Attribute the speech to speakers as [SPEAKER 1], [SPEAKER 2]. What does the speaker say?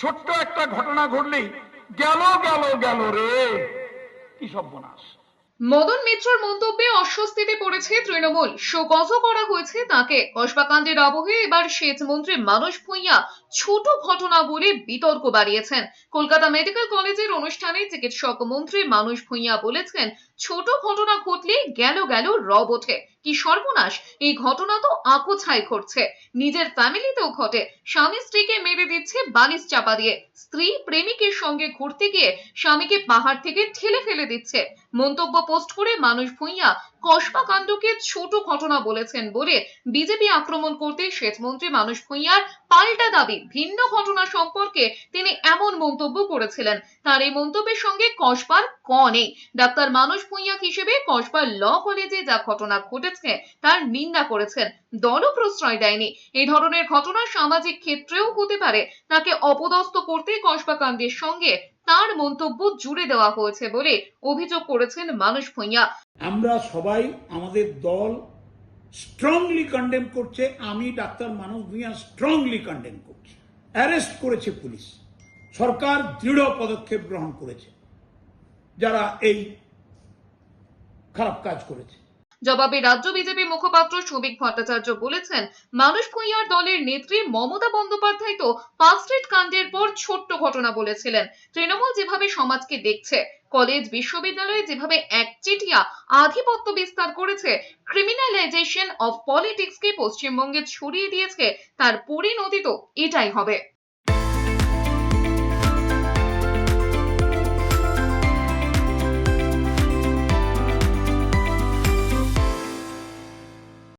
[SPEAKER 1] ছোট্ট একটা ঘটনা ঘটলেই গেল গেল গেল রে। কি সর্বনাশ।
[SPEAKER 2] মদন মিত্রর মন্তব্যে অস্বস্তিতে পড়েছে তৃণমূল। শোকজ করা হয়েছে তাকে। কসবাকাণ্ডের আবহে এবার সেচ মন্ত্রী মানস ভূঁইয়া ছোট ঘটনা বলে বিতর্ক বাড়িয়েছেন। কলকাতা মেডিকেল কলেজের অনুষ্ঠানে চিকিৎসক মন্ত্রী মানস ভূঁইয়া বলেছেন ছোট ঘটনা ঘটলে গেল গেল রব ওঠে। কি সর্বনাশ, এই ঘটনা তো আকোছায় ঘটছে। নিজের ফ্যামিলিতেও ঘটে। স্বামী স্ত্রীকে মেরে দিচ্ছে বালিশ চাপা দিয়ে। স্ত্রী প্রেমিকের সঙ্গে ঘুরতে গিয়ে স্বামীকে পাহাড় থেকে ঠেলে ফেলে দিচ্ছে। মন্তব্য পোস্ট করে মানুষ ভূঁইয়া কসবা কাণ্ডকে ছোট ঘটনা বলেছেন বলে বিজেপি আক্রমণ করতে সেচমন্ত্রী মানুষ ভূঁইয়ার পাল্টা দাবি। ভিন্ন ঘটনা সম্পর্কে তিনি এমন মন্তব্য করেছিলেন। তার এই মন্তব্যের সঙ্গে কসবার ক নেই। ডাক্তার মানুষ ভূঁইয়া হিসেবে কসবার ল কলেজে যা ঘটনা ঘটেছে, তার নিন্দা করেছেন। দলও প্রশ্রয় দেয়নি। এই ধরনের ঘটনা সামাজিক ক্ষেত্রেও হতে পারে। তাকে অপদস্থ করতে কসবা কাণ্ডের সঙ্গে তার মন্তব্য জুড়ে দেওয়া হয়েছে বলে অভিযোগ করেছেন মানুষ ভূঁইয়া।
[SPEAKER 3] আমরা সবাই আমাদের দল স্ট্রংলি কন্ডেম করছে, আমি doctor Manab Bhuiyan strongly condemn করছি। অ্যারেস্ট করেছে পুলিশ। সরকার দৃঢ় পদক্ষেপ গ্রহণ করেছে। যারা এই খারাপ কাজ করেছে।
[SPEAKER 2] জবাবে রাজ্য বিজেপি মুখপাত্র শ্রমিক ভট্টাচার্য বলেছেন মানুষ ভূঁইয়ার দলের নেত্রী মমতা বন্দ্যোপাধ্যায় তো পার্ক স্ট্রিট কাণ্ডের পর ছোট্ট ঘটনা বলেছিলেন। তৃণমূল যেভাবে সমাজকে দেখছে, কলেজ, বিশ্ববিদ্যালয়ে যেভাবে একচেটিয়া আধিপত্য বিস্তার করেছে ক্রিমিনালাইজেশন অফ পলিটিক্সকে পশ্চিমবঙ্গে ছড়িয়ে দিয়েছে, তার পরিণতি তো এটাই হবে।